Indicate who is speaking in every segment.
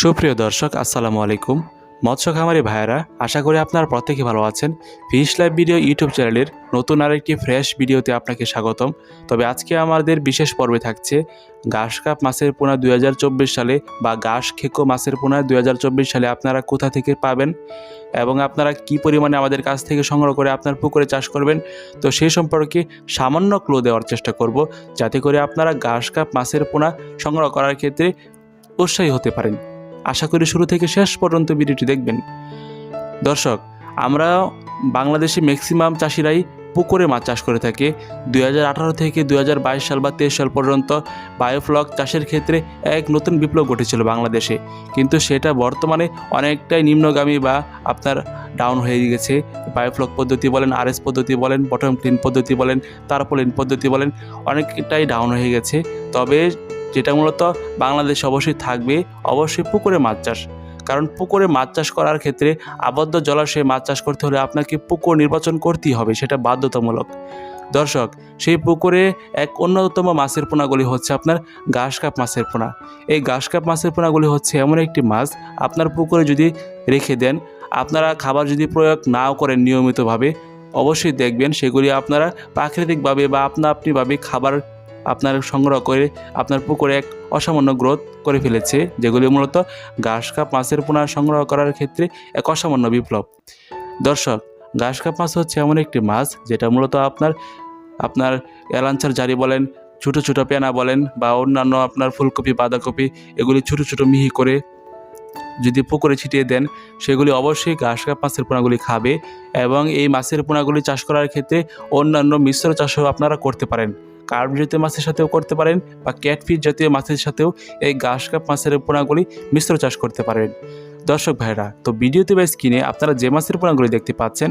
Speaker 1: সুপ্রিয় দর্শক, আসসালামু আলাইকুম। মৎস্য খামারি ভাইয়েরা, আশা করি আপনারা প্রত্যেকে ভালো আছেন। ফিশ লাইভ ভিডিও ইউটিউব চ্যানেলের নতুন আরেকটি ফ্রেশ ভিডিওতে আপনাকে স্বাগতম। তবে আজকে আমাদের বিশেষ পর্বে থাকছে ঘাস কাপ মাছের পোনা দুই হাজার চব্বিশ সালে বা ঘাস খেকো মাছের পোনা দুই হাজার চব্বিশ সালে আপনারা কোথা থেকে পাবেন এবং আপনারা কি পরিমাণে আমাদের কাছ থেকে সংগ্রহ করে আপনার পুকুরে চাষ করবেন, তো সেই সম্পর্কে সামান্য ক্লো দেওয়ার চেষ্টা করব যাতে করে আপনারা ঘাস কাপ মাছের পোনা সংগ্রহ করার ক্ষেত্রে উৎসাহী হতে পারেন। আশা করি শুরু থেকে শেষ পর্যন্ত ভিডিওটি দেখবেন। দর্শক, আমরা বাংলাদেশে ম্যাক্সিমাম চাষিরাই পুকুরে মাছ চাষ করে থাকে। দু হাজার আঠারো থেকে দু হাজার বাইশ সাল বা তেইশ সাল পর্যন্ত বায়োফ্লক চাষের ক্ষেত্রে এক নতুন বিপ্লব ঘটেছিল বাংলাদেশে। কিন্তু সেটা বর্তমানে অনেকটাই নিম্নগামী বা আপনার ডাউন হয়ে গেছে। বায়োফ্লক পদ্ধতি বলেন আরএস পদ্ধতি বলেন বটম ক্লিন পদ্ধতি বলেন তারপলিন পদ্ধতি বলেন, অনেকটাই ডাউন হয়ে গেছে। তবে যেটা মূলত বাংলাদেশ অবশ্যই থাকবে, অবশ্যই পুকুরে মাছ চাষ। কারণ পুকুরে মাছ চাষ করার ক্ষেত্রে আবদ্ধ জলাশয়ে মাছ চাষ করতে হলে আপনাকে পুকুর নির্বাচন করতেই হবে, সেটা বাধ্যতামূলক। দর্শক, সেই পুকুরে এক অন্যতম মাছের পোনাগুলি হচ্ছে আপনার ঘাস কাপ মাছের পোনা। এই ঘাস কাপ মাছের পোনাগুলি হচ্ছে এমন একটি মাছ, আপনার পুকুরে যদি রেখে দেন, আপনারা খাবার যদি প্রয়োগ নাও করেন নিয়মিতভাবে, অবশ্যই দেখবেন সেগুলি আপনারা প্রাকৃতিকভাবে বা আপনা আপনিভাবে খাবার আপনার সংগ্রহ করে আপনার পুকুরে এক অসামান্য গ্রোথ করে ফেলেছে, যেগুলি মূলত ঘাস, কাপ মাছের পোনা সংগ্রহ করার ক্ষেত্রে এক অসামান্য বিপ্লব। দর্শক, ঘাস, কাপ মাছ হচ্ছে এমন একটি মাছ যেটা মূলত আপনার আপনার এলাঞ্চার জারি বলেন, ছোটো ছোটো পেনা বলেন বা অন্যান্য আপনার ফুলকপি, বাঁধাকপি, এগুলি ছোটো ছোটো মিহি করে যদি পুকুরে ছিটিয়ে দেন, সেগুলি অবশ্যই ঘাস, কাপ মাছের পোনাগুলি খাবে এবং এই মাছের পোনাগুলি চাষ করার ক্ষেত্রে অন্যান্য মিশ্র চাষও আপনারা করতে পারেন। কার্প জাতীয় মাছের সাথেও করতে পারেন বা ক্যাটফিশ জাতীয় মাছের সাথেও এই ঘাস কাপ মাছের পোনাগুলি মিশ্র চাষ করতে পারেন। দর্শক ভাইরা তো ভিডিওতে বা স্ক্রিনে আপনারা যে মাছের পোনাগুলি দেখতে পাচ্ছেন,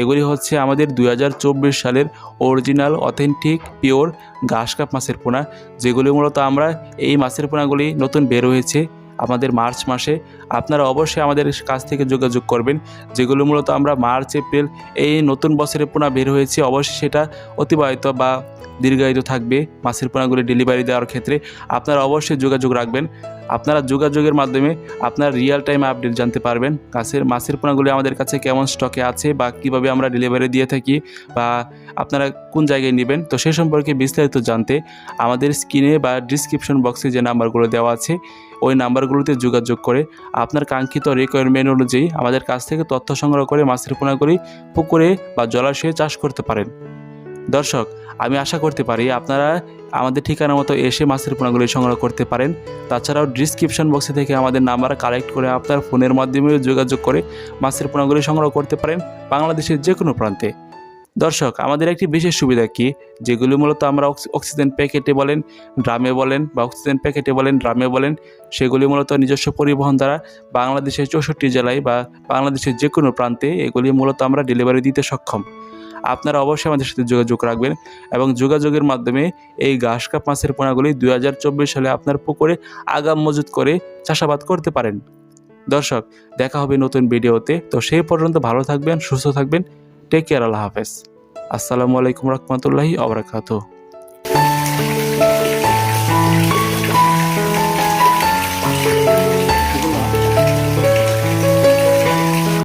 Speaker 1: এগুলি হচ্ছে আমাদের দু হাজার চব্বিশ সালের অরিজিনাল, অথেন্টিক, পিওর ঘাস কাপ মাছের পোনা, যেগুলি মূলত আমরা এই মাছের পোনাগুলি নতুন বের হয়েছে আমাদের মার্চ মাসে আপনারা অবশ্যই আমাদের কাছ থেকে যোগাযোগ করবেন, যেগুলো মূলত আমরা মার্চ, এপ্রিল এই নতুন বছরে পোনা বের হয়েছে, অবশ্যই সেটা অতিবাহিত বা দীর্ঘায়িত থাকবে মাছের পোনাগুলি ডেলিভারি দেওয়ার ক্ষেত্রে। আপনারা অবশ্যই যোগাযোগ রাখবেন। আপনারা যোগাযোগের মাধ্যমে আপনার রিয়েল টাইম আপডেট জানতে পারবেন গাছের মাছের পোনাগুলি আমাদের কাছে কেমন স্টকে আছে বা কীভাবে আমরা ডেলিভারি দিয়ে থাকি বা আপনারা কোন জায়গায় নেবেন। তো সে সম্পর্কে বিস্তারিত জানতে আমাদের স্ক্রিনে বা ডিসক্রিপশন বক্সে যে নাম্বারগুলো দেওয়া আছে ওই নাম্বারগুলোতে যোগাযোগ করে আপনার কাঙ্ক্ষিত রিকোয়ারমেন্ট অনুযায়ী আমাদের কাছ থেকে তথ্য সংগ্রহ করে মাছের পোনাগুলি পুকুরে বা জলাশয়ে চাষ করতে পারেন। দর্শক, আমি আশা করতে পারি আপনারা আমাদের ঠিকানা মতো এসে মাছের পোনাগুলি সংগ্রহ করতে পারেন। তাছাড়াও ডিসক্রিপশন বক্সে থেকে আমাদের নাম্বার কালেক্ট করে আপনার ফোনের মাধ্যমে যোগাযোগ করে মাছের পোনাগুলি সংগ্রহ করতে পারেন বাংলাদেশের যে কোনো প্রান্তে। দর্শক, আমাদের একটি বিশেষ সুবিধা কি? যেগুলি মূলত আমরা অক্সি- অক্সিজেন প্যাকেটে বলেন, ড্রামে বলেন বা অক্সিজেন প্যাকেটে বলেন, ড্রামে বলেন, সেগুলি মূলত নিজস্ব পরিবহন দ্বারা বাংলাদেশের চৌষট্টি জেলায় বা বাংলাদেশের যে কোনো প্রান্তে এগুলি মূলত আমরা ডেলিভারি দিতে সক্ষম। আপনারা অবশ্যই আমাদের সাথে যোগাযোগ রাখবেন এবং যোগাযোগের মাধ্যমে এই ঘাস কাপ মাছের পোনাগুলি দু হাজার চব্বিশ সালে আপনার পুকুরে আগাম মজুত করে চাষাবাদ করতে পারেন। দর্শক, দেখা হবে নতুন ভিডিওতে। তো সেই পর্যন্ত ভালো থাকবেন, সুস্থ থাকবেন। টেক কেয়ার আল্লাহ হাফেজ। আসসালামু আলাইকুম রহমতুল্লাহি আবরাকাতুহ